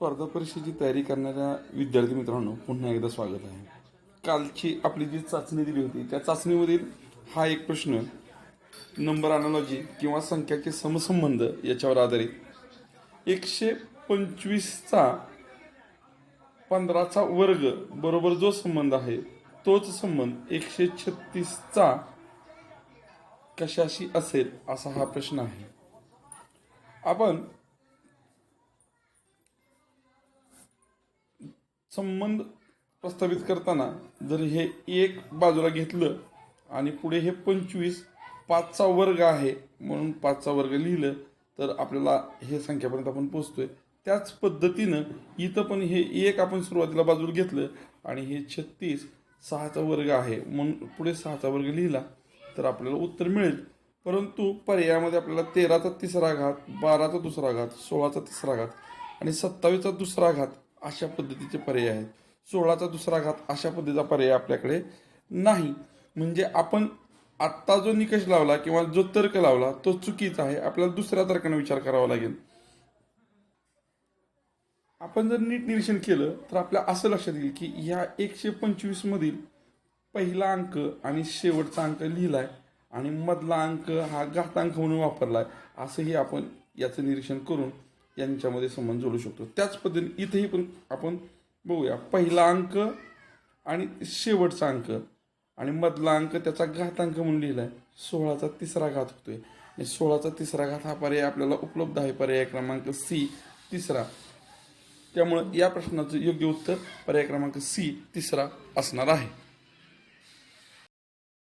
स्पर्धा परीक्षेची तयारी करणाऱ्या विद्यार्थी मित्रांनो पुन्हा एकदा स्वागत आहे. कालची आपली जी चाचणी दिली होती त्या चाचणीमधील हा एक प्रश्न नंबर अनॉलॉजी किंवा संख्याचे समसंबंध याच्यावर आधारित. एकशे पंचवीसचा पंधराचा वर्ग बरोबर जो संबंध आहे तोच संबंध एकशे छत्तीसचा कशाशी असेल असा हा प्रश्न आहे. आपण संबंध प्रस्थापित करताना जर हे एक बाजूला घेतलं आणि पुढे हे पंचवीस पाचचा वर्ग आहे म्हणून पाचचा वर्ग लिहिलं तर आपल्याला हे संख्यापर्यंत आपण पोचतोय. त्याच पद्धतीनं इथं पण हे एक आपण सुरुवातीला बाजूला घेतलं आणि हे छत्तीस सहाचा वर्ग आहे म्हणून पुढे सहाचा वर्ग लिहिला तर आपल्याला उत्तर मिळेल. परंतु पर्यायामध्ये आपल्याला तेराचा तिसरा घात बाराचा दुसरा घात सोळाचा तिसरा घात आणि सत्तावीसचा दुसरा घात अशा पद्धतीचे पर्याय आहेत. सोळाचा दुसरा घात अशा पद्धतीचा पर्याय आपल्याकडे नाही. म्हणजे आपण आत्ता जो निकष लावला किंवा जो तर्क लावला तो चुकीचा आहे. आपल्याला दुसऱ्या तर्काने विचार करावा लागेल. आपण जर नीट निरीक्षण केलं तर आपल्या असं लक्षात येईल की ह्या एकशे पंचवीस मधील पहिला अंक आणि शेवटचा अंक लिहिलाय आणि मधला अंक हा घातांक म्हणून वापरलाय. असंही आपण याचं निरीक्षण करून यांच्यामध्ये संबंध जोडू शकतो. त्याच पद्धतीने इथेही पण आपण बघूया. पहिला अंक आणि शेवटचा अंक. आणि मधला अंक त्याचा घातांक म्हणून लिहिला आहे सोळाचा तिसरा घात होतोय. आणि सोळाचा तिसरा घात हा पर्याय आपल्याला उपलब्ध आहे. पर्याय क्रमांक सी तिसरा. त्यामुळं या प्रश्नाचं योग्य उत्तर पर्याय क्रमांक सी तिसरा असणार आहे.